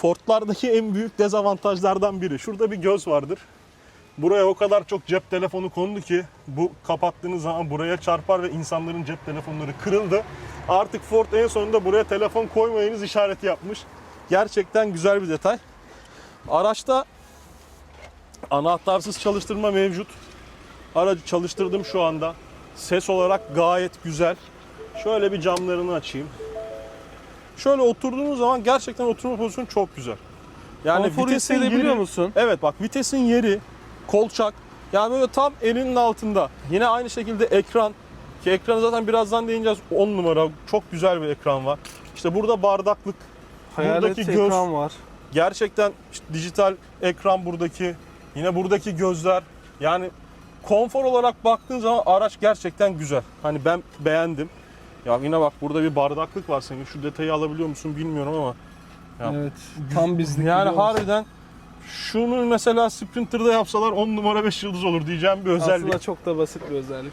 Ford'lardaki en büyük dezavantajlardan biri. Şurada bir göz vardır. Buraya o kadar çok cep telefonu kondu ki bu kapattığınız zaman buraya çarpar ve insanların cep telefonları kırıldı. Artık Ford en sonunda buraya telefon koymayınız işareti yapmış. Gerçekten güzel bir detay. Araçta anahtarsız çalıştırma mevcut. Aracı çalıştırdım şu anda. Ses olarak gayet güzel. Şöyle bir camlarını açayım. Şöyle oturduğunuz zaman gerçekten oturma pozisyonu çok güzel. Yani Konforu vitesin hissedebiliyor yeri- musun? Evet bak vitesin yeri, kolçak. Yani böyle tam elinin altında. Yine aynı şekilde ekran. Ki ekranı zaten birazdan değineceğiz. 10 numara. Çok güzel bir ekran var. İşte burada bardaklık. Hayalet buradaki göz- ekran var. Gerçekten işte dijital ekran buradaki. Yine buradaki gözler. Yani konfor olarak baktığın zaman araç gerçekten güzel. Hani ben beğendim. Ya yine bak burada bir bardaklık var senin. Şu detayı alabiliyor musun bilmiyorum ama. Ya, Evet. Tam bizlik. Yani harbiden şunu mesela Sprinter'da yapsalar 10 numara 5 yıldız olur diyeceğim bir özellik. Aslında çok da basit bir özellik.